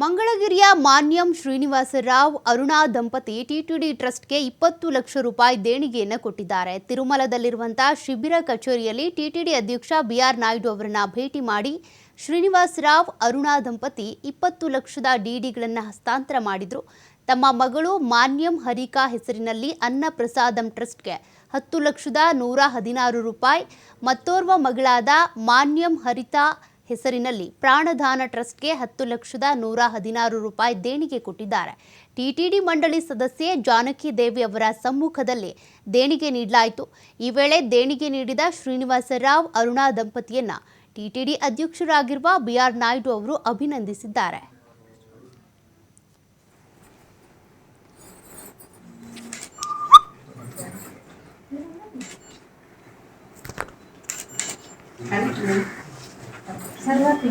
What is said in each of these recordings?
ಮಂಗಳಗಿರಿಯ ಮಾನ್ಯಂ ಶ್ರೀನಿವಾಸರಾವ್ ಅರುಣಾ ದಂಪತಿ ಟಿಟಿಡಿ ಟ್ರಸ್ಟ್ಗೆ ಇಪ್ಪತ್ತು ಲಕ್ಷ ರೂಪಾಯಿ ದೇಣಿಗೆಯನ್ನು ಕೊಟ್ಟಿದ್ದಾರೆ. ತಿರುಮಲದಲ್ಲಿರುವಂತಹ ಶಿಬಿರ ಕಚೇರಿಯಲ್ಲಿ ಟಿಟಿಡಿ ಅಧ್ಯಕ್ಷ ಬಿಆರ್ ನಾಯ್ಡು ಅವರನ್ನ ಭೇಟಿ ಮಾಡಿ ಶ್ರೀನಿವಾಸರಾವ್ ಅರುಣಾ ದಂಪತಿ ಇಪ್ಪತ್ತು ಲಕ್ಷದ ಡಿಡಿಗಳನ್ನು ಹಸ್ತಾಂತರ ಮಾಡಿದ್ರು. ತಮ್ಮ ಮಗಳು ಮಾನ್ಯಂ ಹರಿಕಾ ಹೆಸರಿನಲ್ಲಿ ಅನ್ನ ಪ್ರಸಾದಂ ಟ್ರಸ್ಟ್ಗೆ ಹತ್ತು ಲಕ್ಷದ ನೂರ ಹದಿನಾರು ರೂಪಾಯಿ. ಮತ್ತೋರ್ವ ಮಗಳಾದ ಮಾನ್ಯಂ ಹರಿತಾ ಹೆಸರಿನಲ್ಲಿ ಪ್ರಾಣದಾನ ಟ್ರಸ್ಟ್ಗೆ ಹತ್ತು ಲಕ್ಷದ ನೂರ ಹದಿನಾರು ರೂಪಾಯಿ ದೇಣಿಗೆ ಕೊಟ್ಟಿದ್ದಾರೆ. ಟಿಟಿಡಿ ಮಂಡಳಿ ಸದಸ್ಯೆ ಜಾನಕಿ ದೇವಿ ಅವರ ಸಮ್ಮುಖದಲ್ಲಿ ದೇಣಿಗೆ ನೀಡಲಾಯಿತು. ಈ ವೇಳೆ ದೇಣಿಗೆ ನೀಡಿದ ಶ್ರೀನಿವಾಸ ರಾವ್, ಅರುಣಾ ದಂಪತಿಯನ್ನ ಟಿಟಿಡಿ ಅಧ್ಯಕ್ಷರಾಗಿರುವ ಬಿಆರ್ ನಾಯ್ಡು ಅವರು ಅಭಿನಂದಿಸಿದ್ದಾರೆ. Thank ಸರ್ವತಿ సర్వతి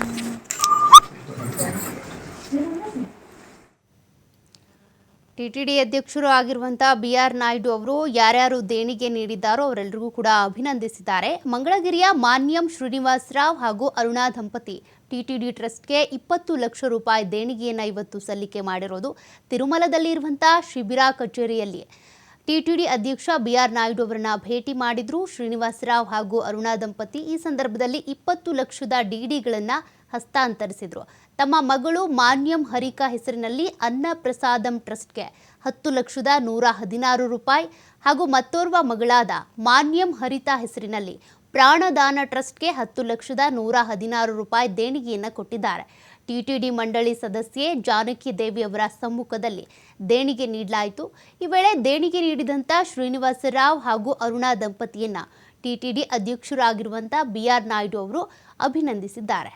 ಟಿಟಿಡಿ ಅಧ್ಯಕ್ಷರು ಆಗಿರುವಂತಹ ಬಿಆರ್ ನಾಯ್ಡು ಅವರು ಯಾರ್ಯಾರು ದೇಣಿಗೆ ನೀಡಿದ್ದಾರೋ ಅವರೆಲ್ಲರಿಗೂ ಕೂಡ ಅಭಿನಂದಿಸಿದ್ದಾರೆ. ಮಂಗಳಗಿರಿಯ ಮಾನ್ಯಂ ಶ್ರೀನಿವಾಸರಾವ್ ಹಾಗೂ ಅರುಣಾ ದಂಪತಿ ಟಿಟಿಡಿ ಟ್ರಸ್ಟ್ಗೆ ಇಪ್ಪತ್ತು ಲಕ್ಷ ರೂಪಾಯಿ ದೇಣಿಗೆಯನ್ನು ಇವತ್ತು ಸಲ್ಲಿಕೆ ಮಾಡಿರೋದು ತಿರುಮಲದಲ್ಲಿರುವಂತಹ ಶಿಬಿರ ಕಚೇರಿಯಲ್ಲಿ. ಟಿಟಿಡಿ ಅಧ್ಯಕ್ಷ ಬಿ ಆರ್ ನಾಯ್ಡು ಅವರನ್ನ ಭೇಟಿ ಮಾಡಿದ್ರು ಶ್ರೀನಿವಾಸರಾವ್ ಹಾಗೂ ಅರುಣಾ ದಂಪತಿ. ಈ ಸಂದರ್ಭದಲ್ಲಿ ಇಪ್ಪತ್ತು ಲಕ್ಷದ ಡಿಡಿಗಳನ್ನು ಹಸ್ತಾಂತರಿಸಿದ್ರು. ತಮ್ಮ ಮಗಳು ಮಾನ್ಯಂ ಹರಿಕಾ ಹೆಸರಿನಲ್ಲಿ ಅನ್ನ ಪ್ರಸಾದಂ ಟ್ರಸ್ಟ್ಗೆ ಹತ್ತು ಲಕ್ಷದ ನೂರ ಹದಿನಾರು ರೂಪಾಯಿ ಹಾಗೂ ಮತ್ತೋರ್ವ ಮಗಳಾದ ಮಾನ್ಯಂ ಹರಿತಾ ಹೆಸರಿನಲ್ಲಿ ಪ್ರಾಣದಾನ ಟ್ರಸ್ಟ್ಗೆ ಹತ್ತು ಲಕ್ಷದ ನೂರ ಹದಿನಾರು ರೂಪಾಯಿ ದೇಣಿಗೆಯನ್ನು ಕೊಟ್ಟಿದ್ದಾರೆ. ಟಿಟಿಡಿ ಮಂಡಳಿ ಸದಸ್ಯೆ ಜಾನಕಿ ದೇವಿ ಅವರ ಸಮ್ಮುಖದಲ್ಲಿ ದೇಣಿಗೆ ನೀಡಲಾಯಿತು. ಈ ವೇಳೆ ದೇಣಿಗೆ ನೀಡಿದಂಥ ಶ್ರೀನಿವಾಸರಾವ್ ಹಾಗೂ ಅರುಣಾ ದಂಪತಿಯನ್ನು ಟಿಟಿಡಿ ಅಧ್ಯಕ್ಷರಾಗಿರುವಂಥ ಬಿ ಆರ್ ನಾಯ್ಡು ಅವರು ಅಭಿನಂದಿಸಿದ್ದಾರೆ.